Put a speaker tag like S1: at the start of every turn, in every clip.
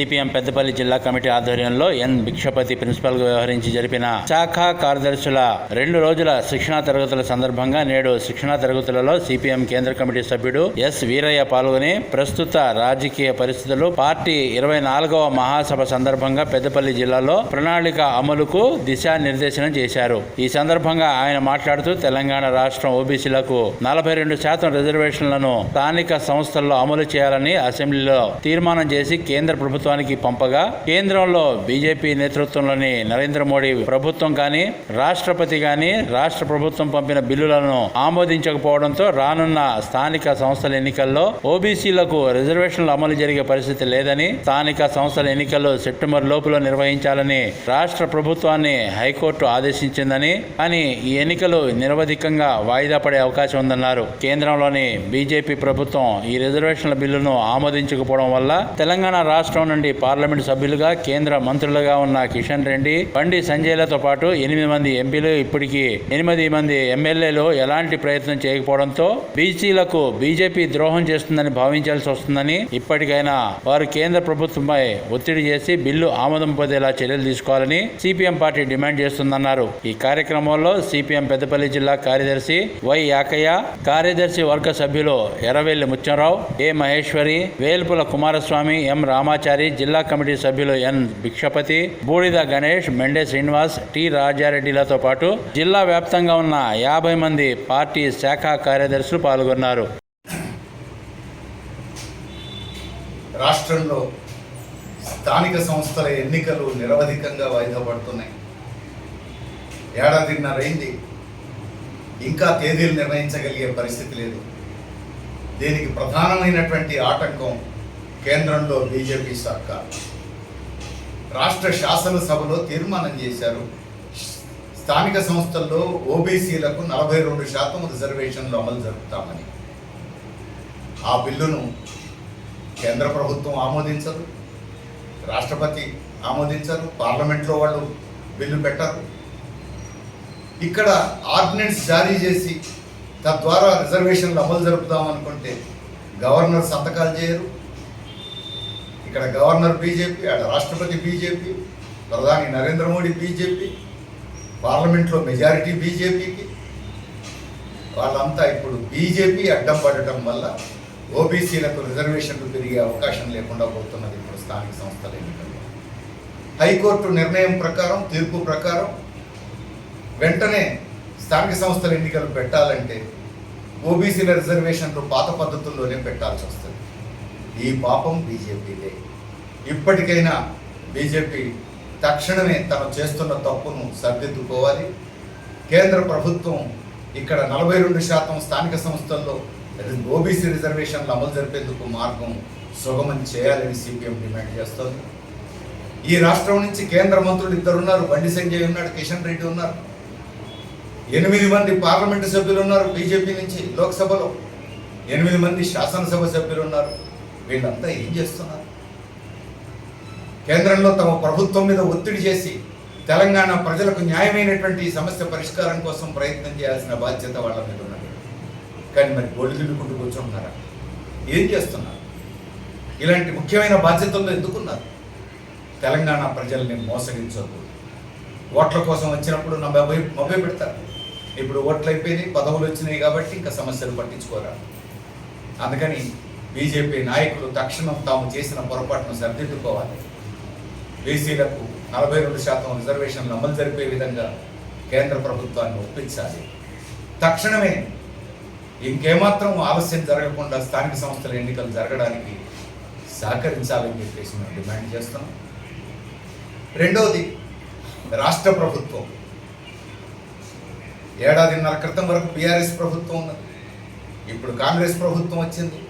S1: CPM Peddapalli జిల్లా committee ఆధ్వర్యంలో ఎన్ భిక్షపతి ప్రిన్సిపల్గా వ్యవహరించి జరిపిన శాఖ కార్యదర్శుల రెండు రోజుల శిక్షణా తరగతుల సందర్భంగా నేడు శిక్షణా తరగతులలో సిపిఎం కేంద్ర కమిటీ సభ్యుడు ఎస్ వీరయ్య పాల్గొని ప్రస్తుత రాజకీయ పరిస్థితులు పార్టీ ఇరవై నాలుగవ మహాసభ సందర్భంగా పెద్దపల్లి జిల్లాలో ప్రణాళిక అమలుకు దిశానిర్దేశనం చేశారు. ఈ సందర్భంగా ఆయన మాట్లాడుతూ తెలంగాణ రాష్ట్రం ఓబీసీలకు నలభై రెండు శాతం రిజర్వేషన్లను స్థానిక సంస్థల్లో అమలు చేయాలని అసెంబ్లీలో తీర్మానం చేసి కేంద్ర ప్రభుత్వం ప్రభుత్వానికి పంపగా కేంద్రంలో బీజేపీ నేతృత్వంలోని నరేంద్ర మోడీ ప్రభుత్వం కానీ రాష్ట్రపతి కానీ రాష్ట్ర ప్రభుత్వం పంపిన బిల్లులను ఆమోదించకపోవడంతో రానున్న స్థానిక సంస్థల ఎన్నికల్లో ఓబీసీలకు రిజర్వేషన్లు అమలు జరిగే పరిస్థితి లేదని స్థానిక సంస్థల ఎన్నికలు సెప్టెంబర్ లోపల నిర్వహించాలని రాష్ట్ర ప్రభుత్వాన్ని హైకోర్టు ఆదేశించిందని కానీ ఈ ఎన్నికలు నిరవధికంగా వాయిదా పడే అవకాశం ఉందన్నారు. కేంద్రంలోని బీజేపీ ప్రభుత్వం ఈ రిజర్వేషన్ల బిల్లును ఆమోదించకపోవడం వల్ల తెలంగాణ రాష్ట్రం నుండి పార్లమెంటు సభ్యులుగా కేంద్ర మంత్రులుగా ఉన్న కిషన్ రెడ్డి బండి సంజయ్లతో పాటు ఎనిమిది మంది ఎంపీలు ఇప్పటికీ ఎనిమిది మంది ఎమ్మెల్యేలు ఎలాంటి ప్రయత్నం చేయకపోవడంతో బీసీలకు బీజేపీ ద్రోహం చేస్తుందని భావించాల్సి వస్తుందని ఇప్పటికైనా వారు కేంద్ర ప్రభుత్వంపై ఒత్తిడి చేసి బిల్లు ఆమోదం పొందేలా చర్యలు తీసుకోవాలని సిపిఎం పార్టీ డిమాండ్ చేస్తుందన్నారు. ఈ కార్యక్రమంలో సిపిఎం పెద్దపల్లి జిల్లా కార్యదర్శి వై యాకయ్య కార్యదర్శి వర్గ సభ్యులు ఎర్రవెల్లి ముత్యంరావు ఏ మహేశ్వరి వేల్పుల కుమారస్వామి ఎం రామాచారి జిల్లా కమిటీ సభ్యులు ఎన్. భిక్షపతి బూడిద గణేష్ మెండే శ్రీనివాస్ టి. రాజారెడ్డిలతో పాటు జిల్లా వ్యాప్తంగా ఉన్న యాభై మంది పార్టీ శాఖ కార్యదర్శులు పాల్గొన్నారు.
S2: రాష్ట్రంలో స్థానిక సంస్థల ఎన్నికలు నిరవధికంగా వాయిదా పడుతున్నాయి. ఏడాదిన్నరైంది ఇంకా తేదీలు నిర్ణయించగలిగే పరిస్థితి లేదు. దీనికి ప్రధానమైనటువంటి ఆటంకం కేంద్రంలో బీజేపీ సర్కార్. రాష్ట్ర శాసనసభలో తీర్మానం చేశారు. స్థానిక సంస్థల్లో ఓబీసీలకు నలభై రెండు శాతం రిజర్వేషన్లు అమలు జరుపుతామని. ఆ బిల్లును కేంద్ర ప్రభుత్వం ఆమోదించదు. రాష్ట్రపతి ఆమోదించరు. పార్లమెంట్లో వాళ్ళు బిల్లు పెట్టరు. ఇక్కడ ఆర్డినెన్స్ జారీ చేసి తద్వారా రిజర్వేషన్లు అమలు జరుపుతామనుకుంటే గవర్నర్ సంతకాలు చేయరు. ఇక్కడ గవర్నర్ బీజేపీ అక్కడ రాష్ట్రపతి బీజేపీ ప్రధాని నరేంద్ర మోడీ బీజేపీ పార్లమెంట్లో మెజారిటీ బీజేపీకి వాళ్ళంతా ఇప్పుడు బీజేపీ అడ్డం పడటం వల్ల ఓబీసీలకు రిజర్వేషన్లు పెరిగే అవకాశం లేకుండా పోతున్నది ఇప్పుడు స్థానిక సంస్థల ఎన్నికల్లో. హైకోర్టు నిర్ణయం ప్రకారం తీర్పు ప్రకారం వెంటనే స్థానిక సంస్థల ఎన్నికలు పెట్టాలంటే ఓబీసీల రిజర్వేషన్లు పాత పద్ధతుల్లోనే పెట్టాల్సి వస్తుంది. ఈ పాపం బీజేపీదే. ఇప్పటికైనా బీజేపీ తక్షణమే తను చేస్తున్న తప్పును సరిదిద్దుకోవాలి. కేంద్ర ప్రభుత్వం ఇక్కడ నలభై రెండు శాతం స్థానిక సంస్థల్లో ఓబీసీ రిజర్వేషన్లు అమలు జరిపేందుకు మార్గం సుగమం చేయాలని సిపిఎం డిమాండ్ చేస్తోంది. ఈ రాష్ట్రం నుంచి కేంద్ర మంత్రులు ఇద్దరు ఉన్నారు బండి సంజయ్ ఉన్నాడు కిషన్ రెడ్డి ఉన్నారు. ఎనిమిది మంది పార్లమెంటు సభ్యులు ఉన్నారు బీజేపీ నుంచి లోక్సభలో. ఎనిమిది మంది శాసనసభ సభ్యులు ఉన్నారు. వీళ్ళంతా ఏం చేస్తున్నారు? కేంద్రంలో తమ ప్రభుత్వం మీద ఒత్తిడి చేసి తెలంగాణ ప్రజలకు న్యాయమైనటువంటి సమస్య పరిష్కారం కోసం ప్రయత్నం చేయాల్సిన బాధ్యత వాళ్ళ మీద ఉన్నది. కానీ మరి గోళ్ళు దిల్లుకుంటూ కూర్చుంటున్నారా? ఏం చేస్తున్నారు? ఇలాంటి ముఖ్యమైన బాధ్యతల్లో ఎందుకున్నారు? తెలంగాణ ప్రజల్ని మోసగించొద్దు. ఓట్ల కోసం వచ్చినప్పుడు నా మభ్య మొబైల్ పెడతారు ఇప్పుడు ఓట్లు అయిపోయినాయి పదవులు వచ్చినాయి కాబట్టి ఇంకా సమస్యలు పట్టించుకోరా? అందుకని బీజేపీ నాయకులు తక్షణం తాము చేసిన పొరపాటును సరిదిద్దుకోవాలి. బీసీలకు నలభై రెండు శాతం రిజర్వేషన్లు అమలు జరిపే విధంగా కేంద్ర ప్రభుత్వాన్ని ఒప్పించాలి. తక్షణమే ఇంకేమాత్రం ఆలస్యం జరగకుండా స్థానిక సంస్థల ఎన్నికలు జరగడానికి సహకరించాలని చెప్పేసి మేము డిమాండ్ చేస్తున్నాం. రెండవది రాష్ట్ర ప్రభుత్వం. ఏడాదిన్నర క్రితం వరకు బీఆర్ఎస్ ప్రభుత్వం ఉన్నది. ఇప్పుడు కాంగ్రెస్ ప్రభుత్వం వచ్చింది.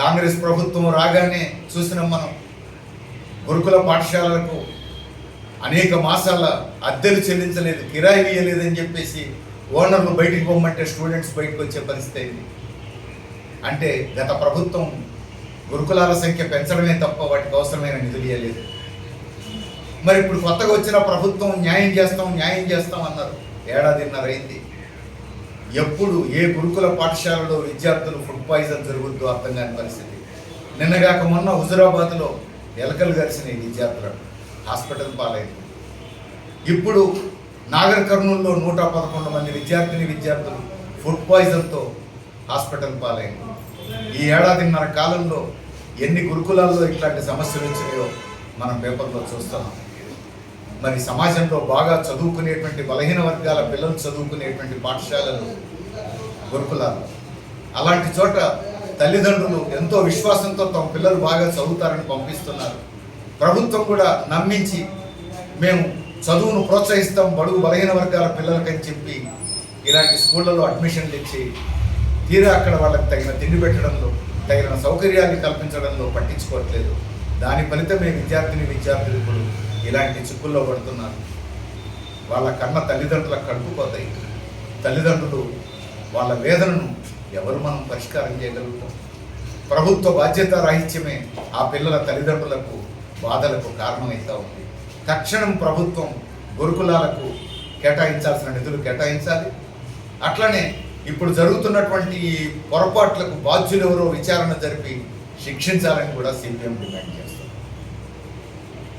S2: కాంగ్రెస్ ప్రభుత్వం రాగానే చూసినాం మనం. గురుకుల పాఠశాలలకు అనేక మాసాల అద్దెలు చెల్లించలేదు కిరాయి ఇయ్యలేదని చెప్పేసి ఓనర్లు బయటికి పోమంటే స్టూడెంట్స్ బయటకు వచ్చే పరిస్థితి అయింది. అంటే గత ప్రభుత్వం గురుకులాల సంఖ్య పెంచడమే తప్ప వాటికి అవసరమైన నిధులు ఇవ్వలేదు మరి ఇప్పుడు కొత్తగా వచ్చిన ప్రభుత్వం న్యాయం చేస్తాం న్యాయం చేస్తాం అన్నారు. ఏడాదిన్నర అయింది. ఎప్పుడు ఏ గురుకుల పాఠశాలలో విద్యార్థులు ఫుడ్ పాయిజన్ జరుగుద్దో అర్థం కాని పరిస్థితి. నిన్నగాక మొన్న హుజురాబాద్లో ఎలకలు గరిచినాయి విద్యార్థులను హాస్పిటల్ పాలైంది. ఇప్పుడు నాగర్ కర్నూలులో నూట పదకొండు మంది విద్యార్థిని విద్యార్థులు ఫుడ్ పాయిజన్తో హాస్పిటల్ పాలైంది. ఈ ఏడాదిన్నర కాలంలో ఎన్ని గురుకులాల్లో ఇట్లాంటి సమస్యలు వచ్చినాయో మనం పేపర్లో చూస్తున్నాం. మరి సమాజంలో బాగా చదువుకునేటువంటి బలహీన వర్గాల పిల్లలు చదువుకునేటువంటి పాఠశాలలు గురుకులాలు. అలాంటి చోట తల్లిదండ్రులు ఎంతో విశ్వాసంతో తమ పిల్లలు బాగా చదువుతారని పంపిస్తున్నారు. ప్రభుత్వం కూడా నమ్మించి మేము చదువును ప్రోత్సహిస్తాం బడుగు బలహీన వర్గాల పిల్లలకని చెప్పి ఇలాంటి స్కూళ్ళలో అడ్మిషన్లు ఇచ్చి తీరా అక్కడ వాళ్ళకి తగిన తిండి పెట్టడంలో తగిన సౌకర్యాలు కల్పించడంలో పట్టించుకోవట్లేదు. దాని ఫలితమే విద్యార్థిని విద్యార్థులు ఇప్పుడు ఇలాంటి చిక్కుల్లో పడుతున్నారు. వాళ్ళ కన్న తల్లిదండ్రులకు కడుపుపోతాయి తల్లిదండ్రులు వాళ్ళ వేదనను ఎవరు మనం పరిష్కారం చేయగలుగుతాం? ప్రభుత్వ బాధ్యత రాహిత్యమే ఆ పిల్లల తల్లిదండ్రులకు బాధలకు కారణమవుతూ ఉంది. తక్షణం ప్రభుత్వం గురుకులాలకు కేటాయించాల్సిన నిధులు కేటాయించాలి. అట్లనే ఇప్పుడు జరుగుతున్నటువంటి ఈ పొరపాట్లకు బాధ్యులు ఎవరో విచారణ జరిపి శిక్షించాలని కూడా సిపిఎం డిమాండ్ చేస్తుంది.